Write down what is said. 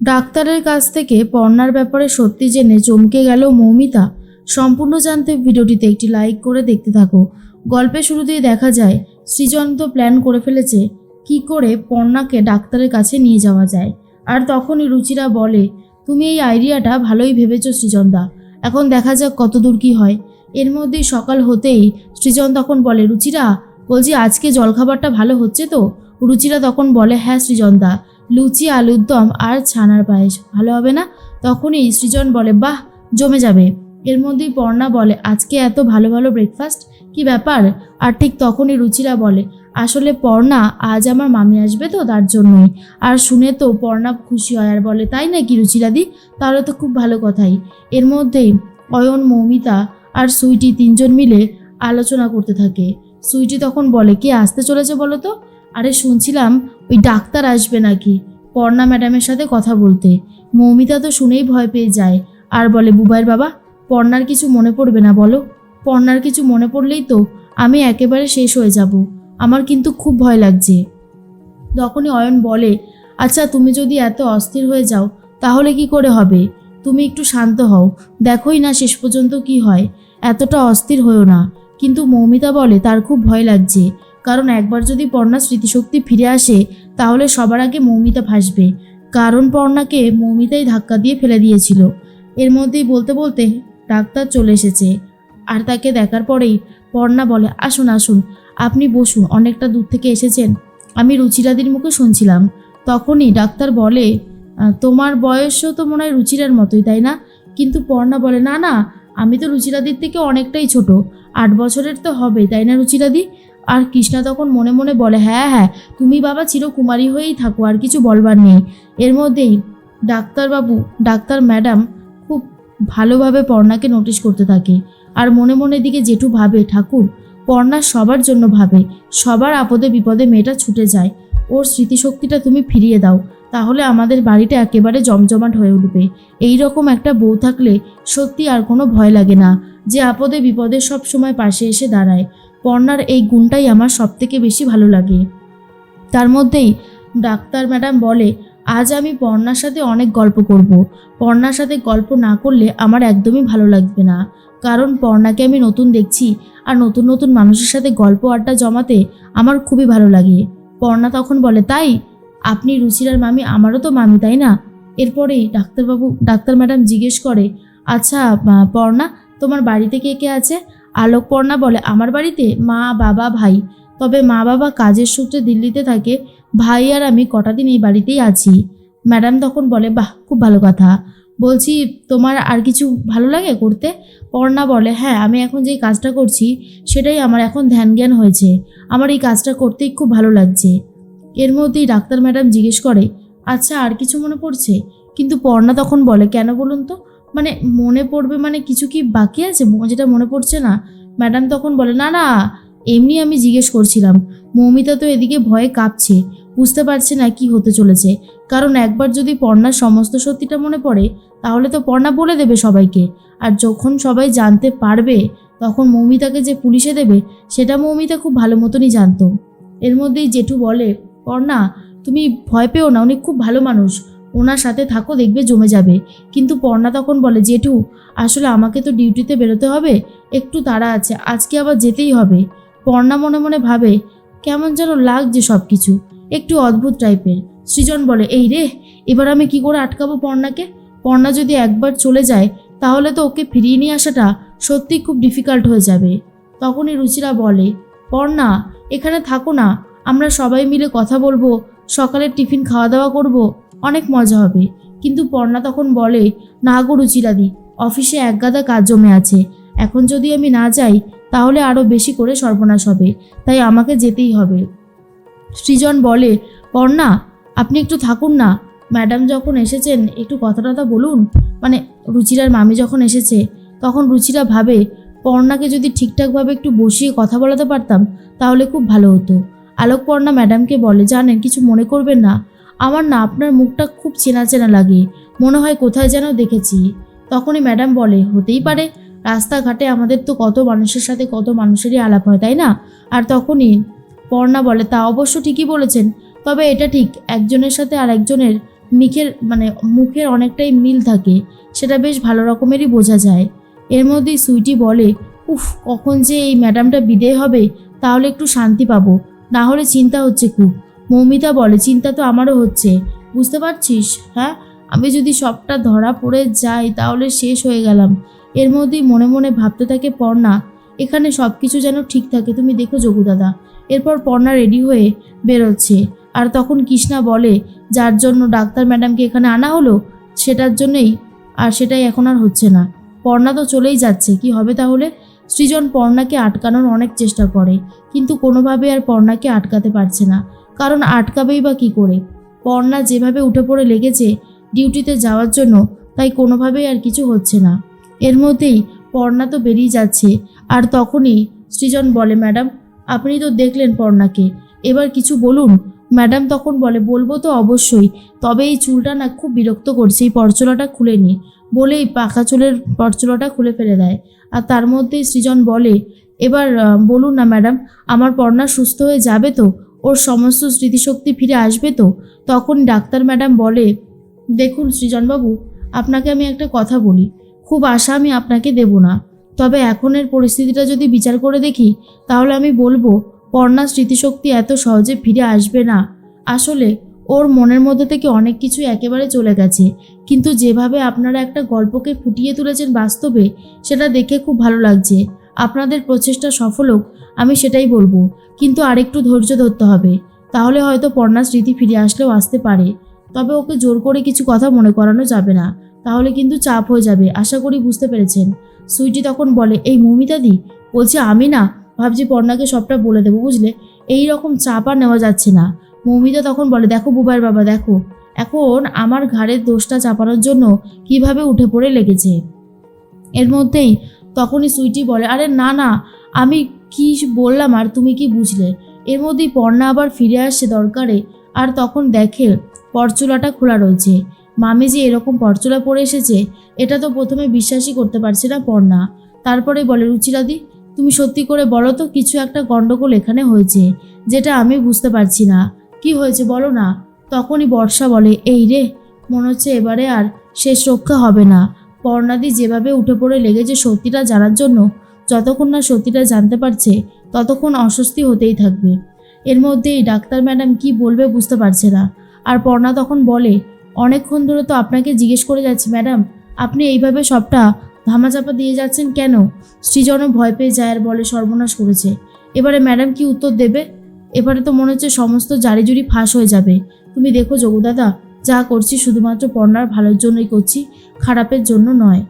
ডাক্তারের কাছ থেকে পর্নার ব্যাপারে সত্যি জেনে চমকে গেল মৌমিতা। সম্পূর্ণ জানতে ভিডিওটিতে একটি লাইক করে দেখতে থাকো। গল্পের শুরুতেই দেখা যায়, সৃজন তো প্ল্যান করে ফেলেছে কি করে পর্ণাকে ডাক্তারের কাছে নিয়ে যাওয়া যায়। আর তখনই রুচিরা বলে, তুমি এই আইডিয়াটা ভালোই ভেবেছো সৃজনদা। এখন দেখা যাক কতদূর কী হয়। এর মধ্যেই সকাল হতেই সৃজন তখন বলে, রুচিরা, বলছি আজকে জলখাবারটা ভালো হচ্ছে তো? রুচিরা তখন বলে হ্যাঁ সৃজনদা। লুচি, আলুর দম আর ছানার পায়েস। ভালো হবে না? তখনই সৃজন বলে, বাহ, জমে যাবে। এর মধ্যেই পর্ণা বলে, আজকে এত ভালো ভালো ব্রেকফাস্ট কি ব্যাপার? আর ঠিক তখনই রুচিরা বলে, আসলে পর্ণা, আজ আমার মামি আসবে তো তার জন্যই। আর শুনে তো পর্ণা খুশি হয় আর বলে, তাই নাকি রুচিরাদি তাহলে তো খুব ভালো কথাই। এর মধ্যেই অয়ন, মৌমিতা আর সুইটি তিনজন মিলে আলোচনা করতে থাকে। সুইটি তখন বলে, কে আসতে চলেছে বলো তো? আরে, শুনছিলাম ওই ডাক্তার আসবে নাকি? পর্ণা ম্যাডামের সাথে কথা বলতে। মৌমিতা তো শুনেই ভয় পেয়ে যায়। আর বলে, বুবাইয়ের বাবা, পর্ণার কিছু মনে পড়বে না বলো? পর্ণার কিছু মনে পড়লেই তো আমি একেবারে শেষ হয়ে যাব। আমার কিন্তু খুব ভয় লাগছে। তখনই অয়ন বলে আচ্ছা তুমি যদি এত অস্থির হয়ে যাও, তাহলে কি করে হবে? তুমি একটু শান্ত হও। দেখোই না শেষ পর্যন্ত কি হয়। এতটা অস্থির হয়েও না। কিন্তু মৌমিতা বলে, তার খুব ভয় লাগছে। কারণ একবার যদি পর্ণার স্মৃতিশক্তি ফিরে আসে, তাহলে সবার আগে মৌমিতা ভাসবে। কারণ পর্ণাকে মৌমিতাই ধাক্কা দিয়ে ফেলে দিয়েছিল। এর মধ্যেই বলতে বলতে ডাক্তার চলে এসেছে। আর তাকে দেখার পরেই পর্ণা বলে, আসুন আসুন, আপনি বসুন, অনেকটা দূর থেকে এসেছেন। আমি রুচিরাদির মুখে শুনছিলাম। তখনই ডাক্তার বলে তোমার বয়সও তো মনে হয় রুচিরার মতোই, তাই না? কিন্তু পর্ণা বলে, না না, আমি তো রুচিরাদির থেকে অনেকটাই ছোট। আট বছরের তো হবে তাই না রুচিরাদি? আর কৃষ্ণা তখন মনে মনে বলে হ্যাঁ হ্যাঁ তুমি বাবা চিরকুমারী হয়েই থাকো, আর কিছু বলবার নেই। এর মধ্যেই ডাক্তারবাবু, ডাক্তার ম্যাডাম খুব ভালোভাবে পর্ণাকে নোটিশ করতে থাকে আর মনে মনে দিকে জেঠু ভাবে, ঠাকুর, পর্ণা সবার জন্য ভাবে, সবার আপদে বিপদে মেয়েটা ছুটে যায়, ওর স্মৃতিশক্তিটা তুমি ফিরিয়ে দাও, তাহলে আমাদের বাড়িটা একেবারে জমজমাট হয়ে উঠবে। এই রকম একটা বউ থাকলে সত্যি আর কোনো ভয় লাগে না, যে আপদে বিপদে সব সময় পাশে এসে দাঁড়ায়। পর্ণার এই গুণটাই আমার সবথেকে বেশি ভালো লাগে। তার মধ্যেই ডাক্তার ম্যাডাম বলে, আজ আমি পর্ণার সাথে অনেক গল্প করব। পর্ণার সাথে গল্প না করলে আমার একদমই ভালো লাগবে না। কারণ পর্ণাকে আমি নতুন দেখছি আর নতুন নতুন মানুষের সাথে গল্প আড্ডা জমাতে আমার খুবই ভালো লাগে। পর্ণা তখন বলে, তাই? আপনি রুচিরার মামি আমারও তো মামি, তাই না? এরপরেই ডাক্তারবাবু, ডাক্তার ম্যাডাম জিজ্ঞেস করে আচ্ছা পর্ণা, তোমার বাড়িতে কে কে আছে? আলোক পর্ণা বলে, আমার বাড়িতে মা, বাবা, ভাই। তবে মা, বাবা কাজের সূত্রে দিল্লিতে থাকে। ভাই আর আমি কটা দিন এই বাড়িতেই আছি। ম্যাডাম তখন বলে, বাহ, খুব ভালো কথা। বলছি, তোমার আর কিছু ভালো লাগে করতে? পর্ণা বলে হ্যাঁ আমি এখন যেই কাজটা করছি, সেটাই আমার এখন ধ্যান জ্ঞান হয়েছে। আমার এই কাজটা করতেই খুব ভালো লাগছে। এর মধ্যেই ডাক্তার ম্যাডাম জিজ্ঞেস করে আচ্ছা আর কিছু মনে পড়ছে? কিন্তু পর্ণা তখন বলে, কেন বলুন তো? মানে মনে পড়বে মানে কিছু কি বাকি আছে? যেটা মনে পড়ছে না ম্যাডাম তখন বলে, না না, এমনি আমি জিজ্ঞেস করছিলাম। মৌমিতা তো এদিকে ভয়ে কাঁপছে, বুঝতে পারছে না কি হতে চলেছে। কারণ একবার যদি পর্ণার সমস্ত সত্যিটা মনে পড়ে, তাহলে তো পর্ণা বলে দেবে সবাইকে। আর যখন সবাই জানতে পারবে, তখন মৌমিতাকে যে পুলিশে দেবে, সেটা মৌমিতা খুব ভালো মতনই জানতো। এর মধ্যেই জেঠু বলে, পর্ণা, তুমি ভয় পেও না, উনি খুব ভালো মানুষ। ওনার সাথে থাকো, দেখবে জমে যাবে। কিন্তু পর্ণা তখন বলে, জেঠু, আসলে আমাকে তো ডিউটিতে বেরোতে হবে, একটু তাড়া আছে, আজকে আবার যেতেই হবে। পর্ণা মনে মনে ভাবে, কেমন যেন লাগছে সব কিছু একটু অদ্ভুত টাইপের। সৃজন বলে, এই রে, এবার আমি কি করে আটকাবো পর্ণাকে? পর্ণা যদি একবার চলে যায়, তাহলে তো ওকে ফিরিয়ে নিয়ে আসাটা সত্যিই খুব ডিফিকাল্ট হয়ে যাবে। তখনই রুচিরা বলে, পর্ণা, এখানে থাকো না, আমরা সবাই মিলে কথা বলব, সকালের টিফিন খাওয়া দাওয়া করব। অনেক মজা হবে। কিন্তু পর্ণা তখন বলে, না গো রুচিরাদি, অফিসে একগাদা কাজ জমে আছে। এখন যদি আমি না যাই, তাহলে আরও বেশি করে সর্বনাশ হবে। তাই আমাকে যেতেই হবে। সৃজন বলে, পর্ণা, আপনি একটু থাকুন না। ম্যাডাম যখন এসেছেন, একটু কথা টথা বলুন। মানে রুচিরার মামি যখন এসেছে, তখন রুচিরা ভাবে, পর্ণাকে যদি ঠিকঠাকভাবে একটু বসিয়ে কথা বলাতে পারতাম, তাহলে খুব ভালো হতো। আলোক পর্ণা ম্যাডামকে বলে, জানেন, কিছু মনে করবেন না। আমার না আপনার মুখটা খুব চেনা চেনা লাগে। মনে হয় কোথায় যেন দেখেছি। তখনই ম্যাডাম বলে, হতেই পারে। রাস্তাঘাটে আমাদের তো কত মানুষের সাথে কত মানুষেরই আলাপ হয়, তাই না? আর তখনই পর্ণা বলে, তা অবশ্য ঠিকই বলেছেন। তবে এটা ঠিক, একজনের সাথে আর একজনের মিখের মানে মুখের অনেকটাই মিল থাকে। সেটা বেশ ভালো রকমেরই বোঝা যায়। এর মধ্যেই সুইটি বলে, উফ, কখন যে এই ম্যাডামটা বিদেয় হবে, তাহলে একটু শান্তি পাবো। না হলে চিন্তা হচ্ছে খুব। মৌমিতা বলে, চিন্তা তো আমারও হচ্ছে। বুঝতে পারছিস হ্যাঁ? আমি যদি সবটা ধরা পড়ে যাই, তাহলে শেষ হয়ে গেলাম। এর মধ্যেই মনে মনে ভাবতে থাকে পর্ণা, এখানে সব কিছু যেন ঠিক থাকে। তুমি দেখো যোগু দাদা। এরপর পর্ণা রেডি হয়ে বেরোচ্ছে। আর তখন কৃষ্ণা বলে, যার জন্য ডাক্তার ম্যাডামকে এখানে আনা হলো, সেটার জন্যই আর সেটাই এখন আর হচ্ছে না। পর্ণা তো চলেই যাচ্ছে, কি হবে তাহলে? সৃজন পর্ণাকে আটকানোর অনেক চেষ্টা করে, কিন্তু কোনোভাবে আর পর্ণাকে আটকাতে পারছে না। কারণ আটকাবেই বা কী করে? পর্ণা যেভাবে উঠে পড়ে লেগেছে ডিউটিতে যাওয়ার জন্য, তাই কোনোভাবেই আর কিছু হচ্ছে না। এর মধ্যেই পর্ণা তো বেরিয়ে যাচ্ছে, আর তখনই সৃজন বলে, ম্যাডাম, আপনি তো দেখলেন পর্ণাকে। এবার কিছু বলুন। ম্যাডাম তখন বলে, বলব তো অবশ্যই, তবে এই চুলটা না খুব বিরক্ত করছে, এই পরচলাটা খুলে নি বলেই পাখা চুলের পরচলাটা খুলে ফেলে দেয়। আর তার মধ্যেই সৃজন বলে, এবার বলুন না ম্যাডাম, আমার পর্ণা সুস্থ হয়ে যাবে তো? ওর সমস্ত স্মৃতিশক্তি ফিরে আসবে তো? তখন ডাক্তার ম্যাডাম বলে, দেখুন সৃজনবাবু, আপনাকে আমি একটা কথা বলি। খুব আশা আমি আপনাকে দেব না। তবে এখনের পরিস্থিতিটা যদি বিচার করে দেখি, তাহলে আমি বলব পর্ণার স্মৃতিশক্তি এত সহজে ফিরে আসবে না। আসলে ওর মনের মধ্যে থেকে অনেক কিছু একেবারে চলে গেছে। কিন্তু যেভাবে আপনারা একটা গল্পকে ফুটিয়ে তুলেছেন বাস্তবে, সেটা দেখে খুব ভালো লাগছে। আপনাদের প্রচেষ্টা সফল হোক, আমি সেটাই বলব। কিন্তু আরেকটু ধৈর্য ধরতে হবে। তাহলে হয়তো পর্ণার স্মৃতি ফিরে আসলেও আসতে পারে। তবে ওকে জোর করে কিছু কথা মনে করানো যাবে না। তাহলে কিন্তু চাপ হয়ে যাবে, আশা করি বুঝতে পেরেছেন। সুইটি তখন বলে, এই মৌমিতাদি, বলছে আমি না? ভাবছি পর্ণাকে সবটা বলে দেবো, বুঝলে? এই রকম চাপ আর নেওয়া যাচ্ছে না। মৌমিতা তখন বলে, দেখো বুবাইয়ের বাবা, দেখো। এখন আমার ঘাড়ের দোষটা চাপানোর জন্য কীভাবে উঠে পড়ে লেগেছে? এর মধ্যেই তখনই সুইটি বলে, আরে না না, আমি কি বললাম আর তুমি কি বুঝলে? এর মধ্যেই পর্ণা আবার ফিরে আসছে দরকারে আর তখন দেখে পরচুলাটা খোলা রয়েছে। মামি যে এরকম পরচুলা পরে এসেছে, এটা তো প্রথমে বিশ্বাসই করতে পারছে না পর্ণা। তারপরে বলে রুচিরাদি তুমি সত্যি করে বলো তো, কিছু একটা গন্ডগোল এখানে হয়েছে, যেটা আমি বুঝতে পারছি না। কি হয়েছে বলো না? তখনই বর্ষা বলে, এই রে, মনে হচ্ছে এবারে আর শেষ রক্ষা হবে না। পর্ণাদি যেভাবে উঠে পড়ে লেগেছে সত্যিটা জানার জন্য, যতক্ষণ না সত্যিটা জানতে পারছে, ততক্ষণ অস্বস্তি হতেই থাকবে। এর মধ্যেই ডাক্তার ম্যাডাম কি বলবে বুঝতে পারছে না। আর পর্ণা তখন বলে, অনেকক্ষণ ধরে তো আপনাকে জিজ্ঞেস করে যাচ্ছি, ম্যাডাম, আপনি এইভাবে সবটা ধামাচাপা দিয়ে যাচ্ছেন কেন? সৃজনও ভয় পেয়ে যায় আর বলে, সর্বনাশ করেছে। এবারে ম্যাডাম কি উত্তর দেবে? এবারে তো মনে হচ্ছে সমস্ত জারিজুরি ফাঁস হয়ে যাবে। তুমি দেখো যোগু দাদা যা করছি শুধুমাত্র পর্ণার ভালোর জন্যই করছি খারাপের জন্য নয়।